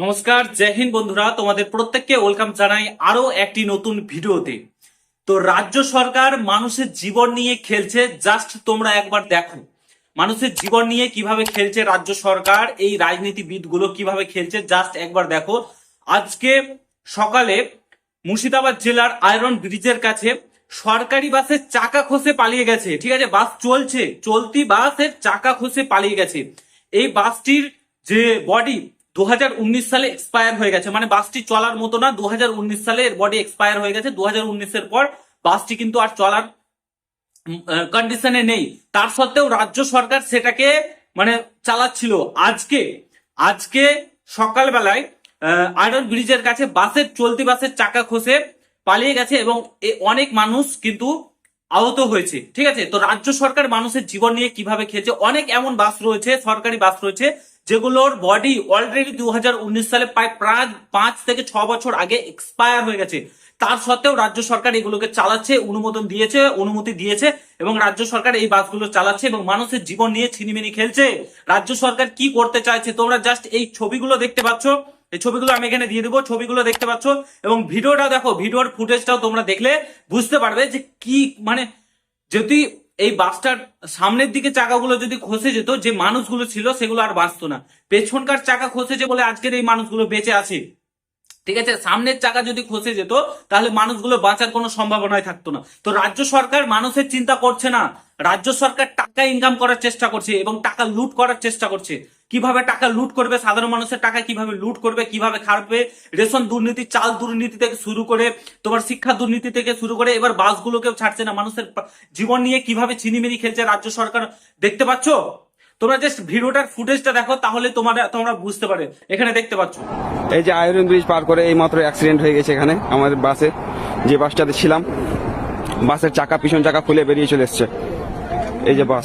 নমস্কার, জয় হিন্দ বন্ধুরা। তোমাদের প্রত্যেককে ওয়েলকাম জানাই আরও একটি নতুন ভিডিওতে। তো রাজ্য সরকার মানুষের জীবন নিয়ে খেলছে, জাস্ট তোমরা একবার দেখো। মানুষের জীবন নিয়ে কীভাবে খেলছে রাজ্য সরকার, এই রাজনীতিবিদগুলো কীভাবে খেলছে, জাস্ট একবার দেখো। আজকে সকালে মুর্শিদাবাদ জেলার আয়রন ব্রিজের কাছে সরকারি বাসের চাকা খসে পালিয়ে গেছে। ঠিক আছে, বাস চলছে, চলতি বাসের চাকা খসে পালিয়ে গেছে। এই বাসটির যে বডি দু হাজার উনিশ সালে এক্সপায়ার হয়ে গেছে। মানে বাসটি চলার মতো না, দু সালে এর বডি এক্সপায়ার হয়ে গেছে। দু এর পর বাসটি কিন্তু আর চলার কন্ডিশনে নেই। তার সত্ত্বেও রাজ্য সরকার সেটাকে মানে চালাচ্ছিল। আজকে আজকে সকালবেলায় আয়রন ব্রিজের কাছে বাসের, চলতি বাসের চাকা খসে পালিয়ে গেছে এবং অনেক মানুষ কিন্তু আহত হয়েছে। ঠিক আছে? তো রাজ্য সরকার মানুষের জীবন নিয়ে কীভাবে খেলছে? অনেক এমন বাস রয়েছে, সরকারি বাস রয়েছে যেগুলোর বডি অলরেডি দু হাজার উনিশ সালে প্রায় প্রায় পাঁচ থেকে ছ বছর আগে এক্সপায়ার হয়ে গেছে। তার সত্ত্বেও রাজ্য সরকার এগুলোকে চালাচ্ছে, অনুমোদন দিয়েছে, অনুমতি দিয়েছে এবং রাজ্য সরকার এই বাসগুলো চালাচ্ছে এবং মানুষের জীবন নিয়ে ছিনিমিনি খেলছে। রাজ্য সরকার কি করতে চাইছে? তোমরা জাস্ট এই ছবিগুলো দেখতে পাচ্ছ। এই ছবিগুলো আমি এখানে দিয়ে দেবো, ছবিগুলো দেখতে পাচ্ছ এবং ভিডিওটা দেখো, ভিডিওর ফুটেজটাও তোমরা দেখলে বুঝতে পারবে যে কি মানে যদি এই বাসটার সামনের দিকে চাকাগুলো যদি খসে যেত, যে মানুষগুলো ছিল সেগুলো আর বাঁচতো না। পেছনকার চাকা খসেছে বলে আজকের এই মানুষগুলো বেঁচে আছে। ঠিক আছে? সামনের চাকা যদি খসে যেত, তাহলে মানুষগুলো বাঁচার কোনো সম্ভাবনাই থাকতো না। তো রাজ্য সরকার মানুষের চিন্তা করছে না। রাজ্য সরকার টাকা ইনকাম করার চেষ্টা করছে এবং টাকা লুট করার চেষ্টা করছে। কীভাবে টাকা লুট করবে, সাধারণ মানুষের টাকা কীভাবে লুট করবে, কীভাবে খারাপবে রেশন দুর্নীতি, চাল দুর্নীতি থেকে শুরু করে, তোমার শিক্ষা দুর্নীতি থেকে শুরু করে, এবার বাসগুলোকেও ছাড়ছে না। মানুষের জীবন নিয়ে কীভাবে চিনিমিনি খেলছে রাজ্য সরকার, দেখতে পাচ্ছ? তোমরা জাস্ট ভিডিওটার ফুটেজটা দেখো, তাহলে তোমার, তোমরা বুঝতে পারে এখানে দেখতে পাচ্ছ। এই যে আয়রন ব্রিজ পার করে এই মাত্র অ্যাক্সিডেন্ট হয়ে গেছে এখানে, আমাদের বাসে। যে বাসটাতে ছিলাম, বাসের চাকা, পিছন চাকা খুলে বেরিয়ে চলে এসছে। এই যে বাস।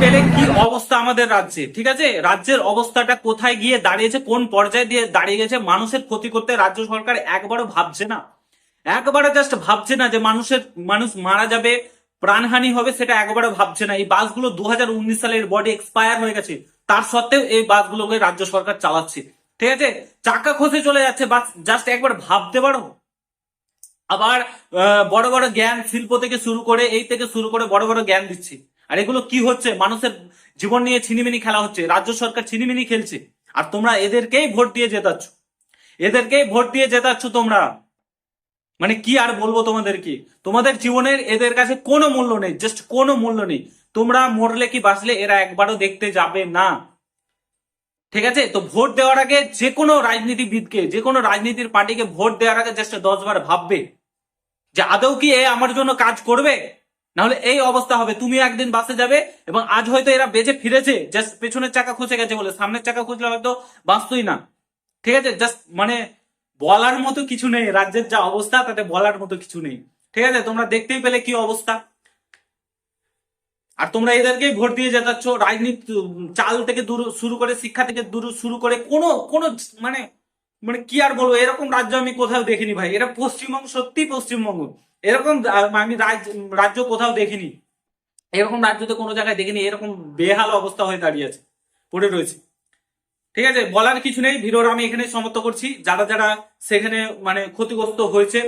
পেলে কি অবস্থা আমাদের রাজ্যে, ঠিক আছে? রাজ্যের অবস্থাটা কোথায় গিয়ে দাঁড়িয়েছে, কোন পর্যায়ে দিয়ে দাঁড়িয়ে গেছে, মানুষের ক্ষতি করতে রাজ্য সরকার একবারও ভাবছে না। একবারে জাস্ট ভাবছে না যে মানুষের, মানুষ মারা যাবে, প্রাণহানি হবে সেটা একবারও ভাবছে না। এই বাসগুলো দুহাজার উনিশ সালের বডি এক্সপায়ার হয়ে গেছে, তার সত্ত্বেও এই বাসগুলোকে রাজ্য সরকার চালাচ্ছে, ঠিক আছে? চাকা খসে চলে যাচ্ছে, বাস জাস্ট একবার ভাবতে পারো। আবার বড় বড় জ্ঞান শিল্প থেকে শুরু করে, এই থেকে শুরু করে বড় বড় জ্ঞান দিচ্ছে। আর এগুলো কি হচ্ছে? মানুষের জীবন নিয়ে ছিনিমিনি খেলা হচ্ছে। রাজ্য সরকার ছিনিমিনি খেলছে। আর তোমরা এদেরকেই ভোট দিয়ে জেতাচ্ছ। এদেরকেই ভোট দিয়ে জেতাচ্ছ তোমরা। মানে কি আর বলব তোমাদেরকে? তোমাদের জীবনের এদের কাছে কোনো মূল্য নেই জাস্ট কোনো মূল্য নেই। তোমরা মরলে কি বাঁচলে এরা একবারও দেখতে যাবে না। ঠিক আছে? তো ভোট দেওয়ার আগে যে কোনো রাজনীতিবিদকে, যে কোনো রাজনীতির পার্টিকে ভোট দেওয়ার আগে জাস্ট দশ বার ভাববে। যে আদৌ কি এ আমার জন্য কাজ করবে? নাহলে এই অবস্থা হবে, তুমি একদিন বাসে যাবে এবং আজ হয়তো এরা বেঁচে ফিরেছে জাস্ট পেছনের চাকা খসে গেছে বলে, সামনের চাকা খুঁজলে হয়তো বাঁচতই না। ঠিক আছে? জাস্ট মানে বলার মতো কিছু নেই, রাজ্যের যা অবস্থা তাতে বলার মতো কিছু নেই। ঠিক আছে? তোমরা দেখতেই পেলে কি অবস্থা। আর তোমরা এদেরকেই ভোট দিয়ে জেতাচ্ছ রাজনীতি চাল থেকে দূর, শুরু করে শিক্ষা থেকে দূর, শুরু করে কোনো কোনো মানে মানে কি আর বলব? এরকম রাজ্য আমি কোথাও দেখিনি ভাই। এটা পশ্চিমবঙ্গ সত্যি পশ্চিমবঙ্গ। এরকম আমি রাজ্য রাজ্য কোথাও দেখিনি। এরকম রাজ্যতে কোনো জায়গায় দেখিনি। এরকম বেহাল অবস্থা হয়ে দাঁড়িয়ে আছে, পড়ে রয়েছে। ঠিক আছে? বলার কিছু নেই। ভিডিওর আমি এখানে সমাপ্ত করছি। যারা যারা সেখানে মানে ক্ষতিগ্রস্ত হয়েছে,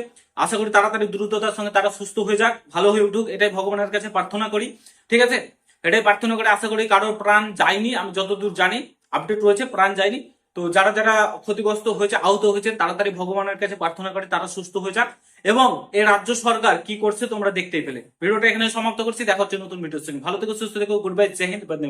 আশা করি তাড়াতাড়ি দ্রুততার সঙ্গে তারা সুস্থ হয়ে যাক, ভালো হয়ে উঠুক। এটাই ভগবানের কাছে প্রার্থনা করি। ঠিক আছে? এটাই প্রার্থনা করে আশা করি কারোর প্রাণ যায়নি। আমি যতদূর জানি আপডেট রয়েছে, প্রাণ যায়নি। তো যারা যারা ক্ষতিগ্রস্ত হয়েছে, আহত হয়েছেন, তাড়াতাড়ি ভগবানের কাছে প্রার্থনা করে তারা সুস্থ হয়ে যান এবং এই রাজ্য সরকার কি করছে তোমরা দেখতেই পেলে। ভিডিওটা এখানে সমাপ্ত করছি, দেখা হচ্ছে নতুন সঙ্গে ভালো থেকে, সুস্থ থেকো, গুড বাই, জয় হিন্দ, বন্দে